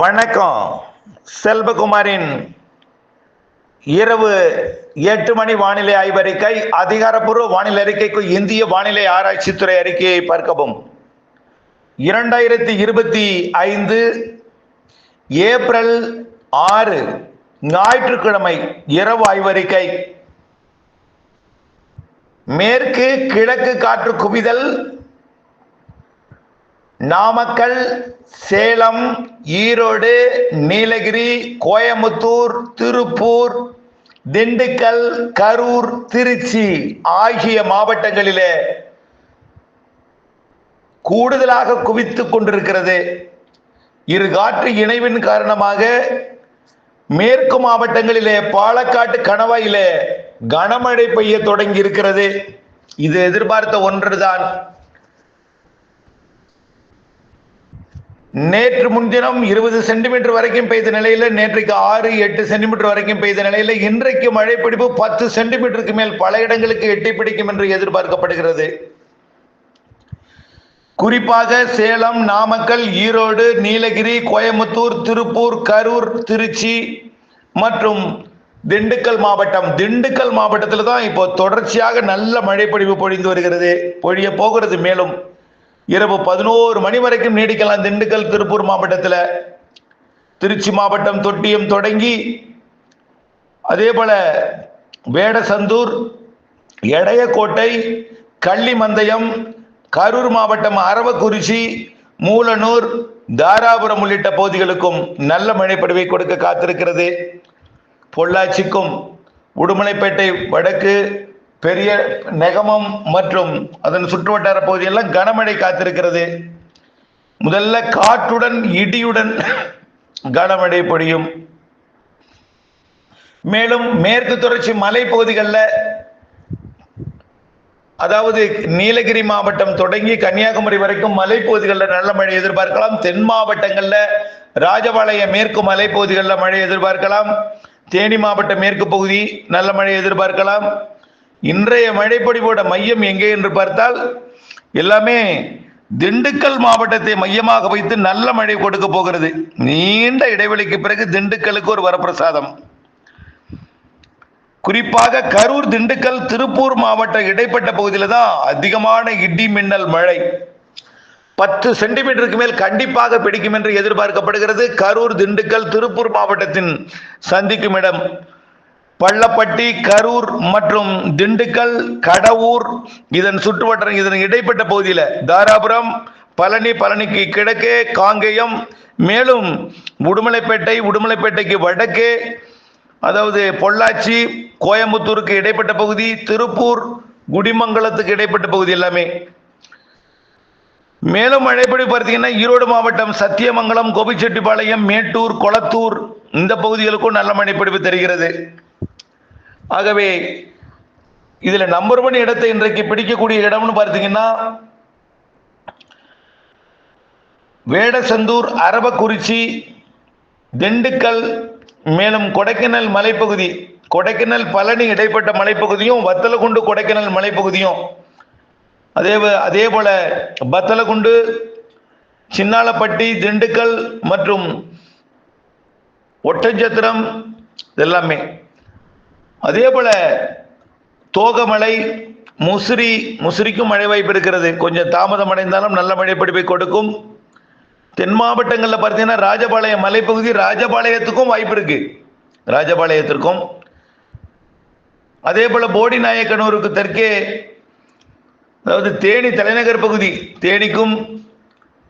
வணக்கம். செல்வகுமாரின் இரவு எட்டு மணி வானிலை ஆய்வறிக்கை அதிகாரப்பூர்வ வானிலை அறிக்கைக்கு இந்திய வானிலை ஆராய்ச்சித்துறை அறிக்கையை பார்க்கவும். இரண்டாயிரத்தி இருபத்தி ஐந்து ஏப்ரல் ஆறு ஞாயிற்றுக்கிழமை இரவு ஆய்வறிக்கை மேற்கு கிழக்கு காற்று குவிதல் நாமக்கல் சேலம் ஈரோடு நீலகிரி கோயமுத்தூர் திருப்பூர் திண்டுக்கல் கரூர் திருச்சி ஆகிய மாவட்டங்களிலே கூடுதலாக குவித்துக் கொண்டிருக்கிறது. இரு காற்று இணைவின் காரணமாக மேற்கு மாவட்டங்களிலே பாலக்காட்டு கணவாயிலே கனமழை பெய்ய தொடங்கி இருக்கிறது இது எதிர்பார்த்த ஒன்றுதான். நேற்று முன்தினம் இருபது சென்டிமீட்டர் வரைக்கும் பெய்த நிலையில நேற்றைக்கு ஆறு எட்டு சென்டிமீட்டர் வரைக்கும் பெய்த நிலையில இன்றைக்கு மழை பிடிப்பு பத்து சென்டிமீட்டருக்கு மேல் பல இடங்களுக்கு எட்டி பிடிக்கும் என்று எதிர்பார்க்கப்படுகிறது. குறிப்பாக சேலம் நாமக்கல் ஈரோடு நீலகிரி கோயம்புத்தூர் திருப்பூர் கரூர் திருச்சி மற்றும் திண்டுக்கல் மாவட்டம். திண்டுக்கல் மாவட்டத்தில் தான் இப்போ தொடர்ச்சியாக நல்ல மழை பொழிந்து வருகிறது. பொழிய போகிறது மேலும் இரவு பதினோரு மணி வரைக்கும் நீடிக்கலாம் திண்டுக்கல் திருப்பூர் மாவட்டத்தில். திருச்சி மாவட்டம் தொட்டியம் தொடங்கி அதே போல வேடசந்தூர் எடையக்கோட்டை கள்ளிமந்தயம் கரூர் மாவட்டம் அரவக்குறிச்சி மூலனூர் தாராபுரம் உள்ளிட்ட பகுதிகளுக்கும் நல்ல மழைப்படுவை கொடுக்க காத்திருக்கிறது. பொள்ளாச்சிக்கும் உடுமலைப்பேட்டை வடக்கு பெரிய நெகமம் மற்றும் அதன் சுற்றுவட்டார பகுதியெல்லாம் கனமழை காத்திருக்கிறது. முதல்ல காற்றுடன் இடியுடன் கனமழை பொழியும். மேலும் மேற்கு தொடர்ச்சி மலை பகுதிகளில் அதாவது நீலகிரி மாவட்டம் தொடங்கி கன்னியாகுமரி வரைக்கும் மலைப்பகுதிகளில் நல்ல மழை எதிர்பார்க்கலாம். தென் மாவட்டங்களில் ராஜபாளையம் மேற்கு மலைப்பகுதிகளில் மழை எதிர்பார்க்கலாம். தேனி மாவட்ட மேற்கு பகுதி நல்ல மழை எதிர்பார்க்கலாம். இன்றைய மழைப்பொழிவோட மையம் எங்கே என்று பார்த்தால் எல்லாமே திண்டுக்கல் மாவட்டத்தை மையமாக வைத்து நல்ல மழை கொடுக்க போகிறது. நீண்ட இடைவெளிக்கு பிறகு திண்டுக்கலுக்கு ஒரு வரப்பிரசாதம். குறிப்பாக கரூர் திண்டுக்கல் திருப்பூர் மாவட்ட இடைப்பட்ட பகுதியில் தான் அதிகமான இடி மின்னல் மழை. பத்து சென்டிமீட்டருக்கு மேல் கண்டிப்பாக பிடிக்கும் என்று எதிர்பார்க்கப்படுகிறது. கரூர் திண்டுக்கல் திருப்பூர் மாவட்டத்தின் சந்திக்கும் இடம். பள்ளப்பட்டி கரூர் மற்றும் திண்டுக்கல் கடவூர் இதன் சுற்றுவட்டம் இதன் இடைப்பட்ட பகுதியில் தாராபுரம் பழனி பழனிக்கு கிழக்கே காங்கேயம் மேலும் உடுமலைப்பேட்டை உடுமலைப்பேட்டைக்கு வடக்கே அதாவது பொள்ளாச்சி கோயம்புத்தூருக்கு இடைப்பட்ட பகுதி திருப்பூர் குடிமங்கலத்துக்கு இடைப்பட்ட பகுதி எல்லாமே. மேலும் மழைப்படி பார்த்தீங்கன்னா ஈரோடு மாவட்டம் சத்தியமங்கலம் கோபிச்செட்டிப்பாளையம் மேட்டூர் கொளத்தூர் இந்த பகுதிகளுக்கும் நல்ல மழைப்பிடிப்பு தெரிகிறது. ஆகவே இதுல நம்பர் ஒன் இடத்தை இன்றைக்கு பிடிக்கக்கூடிய இடம்னு பார்த்தீங்கன்னா வேடசந்தூர் அரவக்குறிச்சி திண்டுக்கல் மேலும் கொடைக்கானல் மலைப்பகுதி கொடைக்கானல் பழனி இடைப்பட்ட மலைப்பகுதியும் வத்தலகுண்டு கொடைக்கானல் மலைப்பகுதியும். அதே அதே போல பத்தலகுண்டு சின்னாலப்பட்டி திண்டுக்கல் மற்றும் ஒட்டஞ்சத்திரம் இதெல்லாமே. அதே போல தோகமலை முசிறி முசிறிக்கும் மழை வாய்ப்பு இருக்கிறது. கொஞ்சம் தாமதம் அடைந்தாலும் நல்ல மழை பிடிப்பை கொடுக்கும். தென் மாவட்டங்களில் பார்த்தீங்கன்னா ராஜபாளையம் மலைப்பகுதி ராஜபாளையத்துக்கும் வாய்ப்பு இருக்கு. ராஜபாளையத்திற்கும். அதே போல போடி நாயக்கனூருக்கு தெற்கே அதாவது தேனி தலைநகர் பகுதி தேனிக்கும்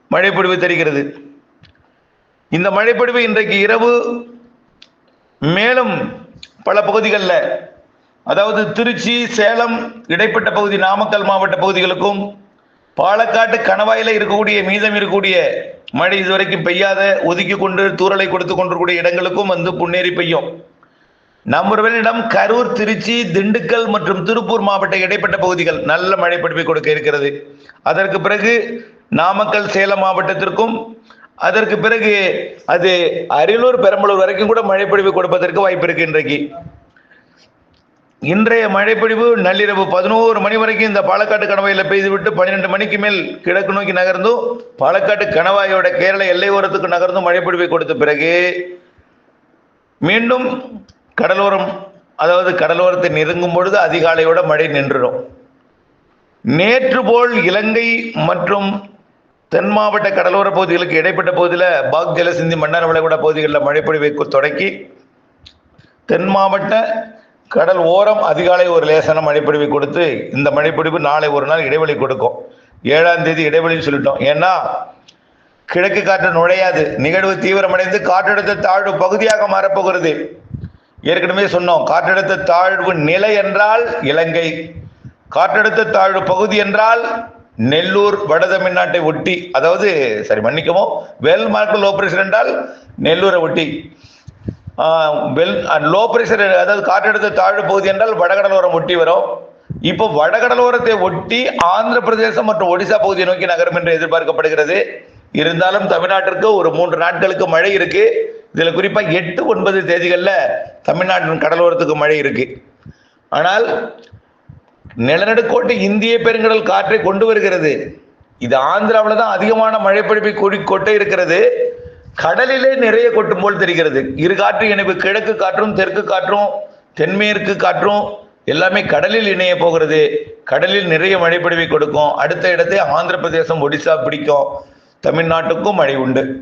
மழைப்பொழிவு தெரிகிறது. இந்த மழைப்பொழிவு இன்றைக்கு இரவு மேலும் பல பகுதிகளில். அதாவது திருச்சி சேலம் இடைப்பட்ட பகுதி நாமக்கல் மாவட்ட பகுதிகளுக்கும் பாலக்காட்டு கணவாயில் இருக்கக்கூடிய மீதம் இருக்கக்கூடிய மழை இதுவரைக்கும் பெய்யாத ஒதுக்கி கொண்டு தூரலை கொடுத்து கொண்டிருக்கூடிய இடங்களுக்கும் வந்து புன்னேறி பெய்யும். நம்முடைய கரூர் திருச்சி திண்டுக்கல் மற்றும் திருப்பூர் மாவட்ட இடைப்பட்ட பகுதிகள் நல்ல மழை படிப்பை கொடுக்க இருக்கிறது. அதற்கு பிறகு நாமக்கல் சேலம் மாவட்டத்திற்கும் அதற்கு பிறகு அது அரியலூர் பெரம்பலூர் வரைக்கும் கூட மழைப்பொழிவு கொடுப்பதற்கு வாய்ப்பு இருக்கு இன்றைக்கு. இன்றைய மழைப்பொழிவு நள்ளிரவு பதினோரு மணி வரைக்கும் இந்த பாலக்காட்டு கணவாயில பெய்துவிட்டு பன்னிரெண்டு மணிக்கு மேல் கிழக்கு நோக்கி நகர்ந்தும் பாலக்காட்டு கணவாயோட கேரள எல்லை ஓரத்துக்கு நகர்ந்தும் மழைப்பொழிவை கொடுத்த பிறகு மீண்டும் கடலோரம் அதாவது கடலோரத்தை நெருங்கும் பொழுது அதிகாலையோட மழை நின்றுடும். நேற்று போல் இலங்கை மற்றும் தென் மாவட்ட கடலோர பகுதிகளுக்கு இடைப்பட்ட பகுதியில் பாக் ஜலசிந்தி மன்னார் வளைகுடா பகுதிகளில் மழைப்பொழிவை தொடக்கி தென் மாவட்ட கடல் ஓரம் அதிகாலை ஒரு லேசான மழைப்பொழிவை கொடுத்து இந்த மழைப்பொழிவு நாளை ஒரு நாள் இடைவெளி கொடுக்கும். ஏழாம் தேதி இடைவெளின்னு சொல்லிட்டோம். ஏன்னா கிழக்கு காற்று நுழையாது. நிகழ்வு தீவிரமடைந்து காற்றழுத்த தாழ்வு பகுதியாக மாறப்போகிறது. ஏற்கனவே சொன்னோம் காற்றழுத்த தாழ்வு நிலை என்றால் இலங்கை. காற்றழுத்த தாழ்வு பகுதி என்றால் நெல்லூர் வட தமிழ்நாட்டை ஒட்டி அதாவது சரி மன்னிக்கவும் வெல் மார்க்கல் பிரஷர் என்றால் நெல்லூரை ஒட்டி. வெல் லோ பிரஷர் அதாவது காற்றழுத்த தாழ்வு பகுதி என்றால் வடகடலோரம் ஒட்டி வரும். இப்போ வடகடலோரத்தை ஒட்டி ஆந்திர பிரதேசம் மற்றும் ஒடிசா பகுதியை நோக்கி நகரும் என்று எதிர்பார்க்கப்படுகிறது. இருந்தாலும் தமிழ்நாட்டிற்கு ஒரு மூன்று நாட்களுக்கு மழை இருக்கு. இதுல குறிப்பா எட்டு ஒன்பது தேதிகளில் தமிழ்நாட்டின் கடலோரத்துக்கு மழை இருக்கு. ஆனால் நிலநடுக்கோட்டு இந்திய பெருங்கடல் காற்றை கொண்டு வருகிறது. இது ஆந்திராவில் தான் அதிகமான மழைப்பிடிப்பை கொடி கொட்ட இருக்கிறது. கடலிலே நிறைய கொட்டும் போல் தெரிகிறது. இரு காற்று இணைப்பு கிழக்கு காற்றும் தெற்கு காற்றும் தென்மேற்கு காற்றும் எல்லாமே கடலில் இணைய போகிறது. கடலில் நிறைய மழைப்பிடிவை கொடுக்கும். அடுத்த இடத்தை ஆந்திர பிரதேசம் ஒடிசா பிடிக்கும். தமிழ்நாட்டுக்கும் மழை உண்டு.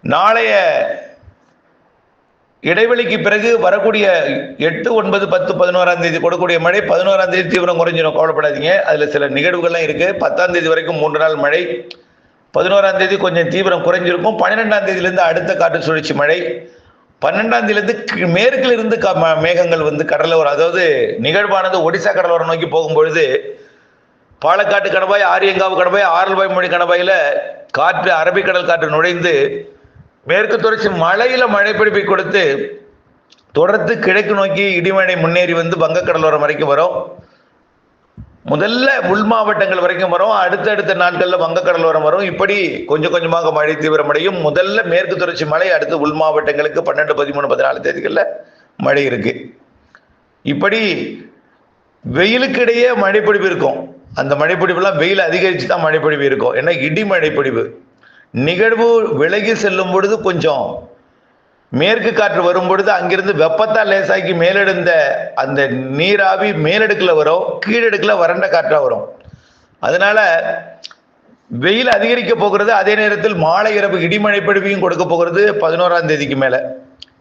நாளைய இடைவெளிக்கு பிறகு வரக்கூடிய எட்டு ஒன்பது பத்து பதினோராம் தேதி கொடுக்கூடிய மழை பதினோராம் தேதி தீவிரம் குறைஞ்சிடும் கவலைப்படாதீங்க. அதில் சில நிகழ்வுகள்லாம் இருக்குது பத்தாம் தேதி வரைக்கும் மூன்று நாள் மழை. பதினோராம் தேதி கொஞ்சம் தீவிரம் குறைஞ்சிருக்கும். பன்னிரெண்டாம் தேதியிலேருந்து அடுத்த காற்று சுழற்சி மழை. பன்னெண்டாம் தேதியிலேருந்து கி- மேற்கில் இருந்து க- ம- மேகங்கள் வந்து கடலோரம் அதாவது நிகழ்வானது ஒடிசா கடலோரம் நோக்கி போகும்பொழுது பாலக்காட்டு கடவாய் ஆரியங்காவு கடவாய் ஆரல்வாய் மொழி கடவாயில் காற்று அரபிக்கடல் காற்று நுழைந்து மேற்கு தொடர்ச்சி மழையில மழை பிடிப்பை கொடுத்து தொடர்ந்து கிழக்கு நோக்கி இடிமழை முன்னேறி வந்து வங்கக்கடலோரம் வரைக்கும் வரும். முதல்ல உள் மாவட்டங்கள் வரைக்கும் வரும். அடுத்தடுத்த நாட்களில் வங்கக்கடலோரம் வரும். இப்படி கொஞ்சம் கொஞ்சமாக மழை தீவிரமடையும். முதல்ல மேற்கு தொடர்ச்சி மழை அடுத்து உள் மாவட்டங்களுக்கு பன்னெண்டு பதிமூணு பதினாலு தேதிகளில் மழை இருக்கு. இப்படி வெயிலுக்கு இடையே மழைப்பொழிவு இருக்கும். அந்த மழைப்பொழிவுலாம் வெயில் அதிகரித்து தான் மழைப்பொழிவு இருக்கும். ஏன்னா இடி மழைப்பொழிவு நிகழ்வு விலகி செல்லும் பொழுது கொஞ்சம் மேற்கு காற்று வரும் பொழுது அங்கிருந்து வெப்பத்தால் லேசாக்கி மேலெடுந்த அந்த நீராவி மேலடுக்கில் வரும் கீழடுக்கில் வறண்ட காற்றாக வரும். அதனால வெயில் அதிகரிக்க போகிறது அதே நேரத்தில் மாலை இரவு இடிமழை பொழிவையும் கொடுக்க போகிறது பதினோராம் தேதிக்கு மேலே.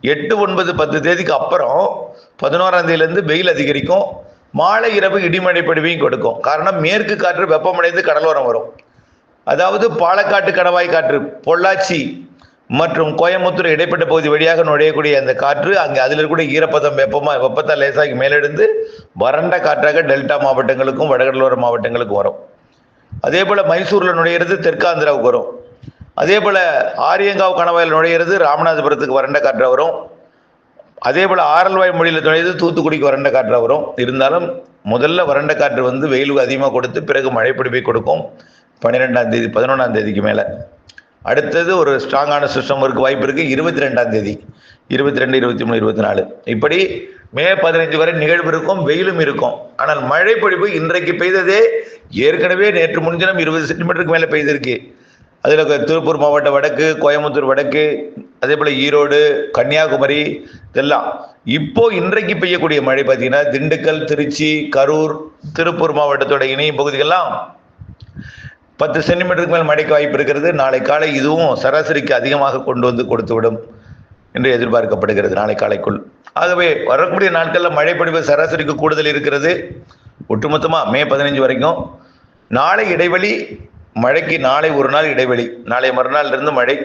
எட்டு ஒன்பது பத்து தேதிக்கு அப்புறம் பதினோராம் தேதியிலேருந்து வெயில் அதிகரிக்கும் மாலை இரவு இடிமழை பொழிவையும் கொடுக்கும். காரணம் மேற்கு காற்று வெப்பமடைந்து கடலோரம் வரும். அதாவது பாலக்காட்டு கணவாய் காற்று பொள்ளாச்சி மற்றும் கோயம்புத்தூர் இடைப்பட்ட பகுதி வழியாக நுழையக்கூடிய அந்த காற்று அங்கே அதில் இருக்கக்கூடிய ஈரப்பதம் வெப்பமாக வெப்பத்தால் லேசாகி மேலெடுந்து வறண்ட காற்றாக டெல்டா மாவட்டங்களுக்கும் வடகடலோர மாவட்டங்களுக்கும் வரும். அதே போல் மைசூரில் நுழையிறது தெற்காந்திராவுக்கு வரும். அதே போல் ஆரியங்காவ் கணவாயில் நுழையிறது ராமநாதபுரத்துக்கு வறண்ட காற்றாக வரும். அதே போல் ஆரல்வாய் மொழியில் நுழையிறது தூத்துக்குடிக்கு வறண்ட காற்றாக வரும். இருந்தாலும் முதல்ல வறண்ட காற்று வந்து வெயில் அதிகமாக கொடுத்து பிறகு மழை பிடிப்பை கொடுக்கும். பன்னிரெண்டாம் தேதி பதினொன்றாம் தேதிக்கு மேலே. அடுத்தது ஒரு ஸ்ட்ராங்கான சிஸ்டம் இருக்க வாய்ப்பு இருக்குது இருபத்தி ரெண்டாம் தேதி. இருபத்தி ரெண்டு இருபத்தி மூணு இருபத்தி நாலு இப்படி மே பதினைஞ்சு வரை நிகழ்வு இருக்கும் வெயிலும் இருக்கும். ஆனால் மழை பொழிவு இன்றைக்கு பெய்ததே ஏற்கனவே நேற்று முன்தினம் இருபது சென்டிமீட்டருக்கு மேலே பெய்திருக்கு. அதில் திருப்பூர் மாவட்ட வடக்கு கோயம்புத்தூர் வடக்கு அதே போல் ஈரோடு கன்னியாகுமரி இதெல்லாம். இப்போ இன்றைக்கு பெய்யக்கூடிய மழை பார்த்தீங்கன்னா திண்டுக்கல் திருச்சி கரூர் திருப்பூர் மாவட்டத்தோட இணையும் பகுதிகள்லாம் பத்து சென்டிமீட்டருக்கு மேல் மழைக்கு வாய்ப்பு இருக்கிறது. நாளை காலை இதுவும் சராசரிக்கு அதிகமாக கொண்டு வந்து கொடுத்துவிடும் என்று எதிர்பார்க்கப்படுகிறது நாளை காலைக்குள். ஆகவே வரக்கூடிய நாட்களில் மழைப்பொழிவு சராசரிக்கு கூடுதல் இருக்கிறது. ஒட்டுமொத்தமாக மே பதினஞ்சு வரைக்கும். நாளை இடைவெளி மழைக்கு நாளை ஒரு நாள் இடைவெளி. நாளை மறுநாள் இருந்து மழை.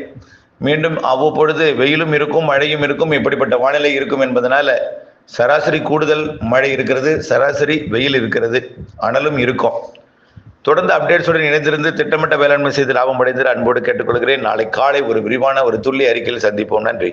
மீண்டும் அவ்வப்பொழுது வெயிலும் இருக்கும் மழையும் இருக்கும் இப்படிப்பட்ட வானிலை இருக்கும் என்பதனால சராசரி கூடுதல் மழை இருக்கிறது சராசரி வெயில் இருக்கிறது. அனலும் இருக்கும். தொடர்ந்து அப்டேட்ஸுடன் இணைந்திருந்து திட்டமிட்ட வேளாண்மை செய்து லாபம் அடைந்து அன்போடு கேட்டுக்கொள்கிறேன். நாளை காலை ஒரு விரிவான ஒரு துல்லிய அறிக்கையில் சந்திப்போம். நன்றி.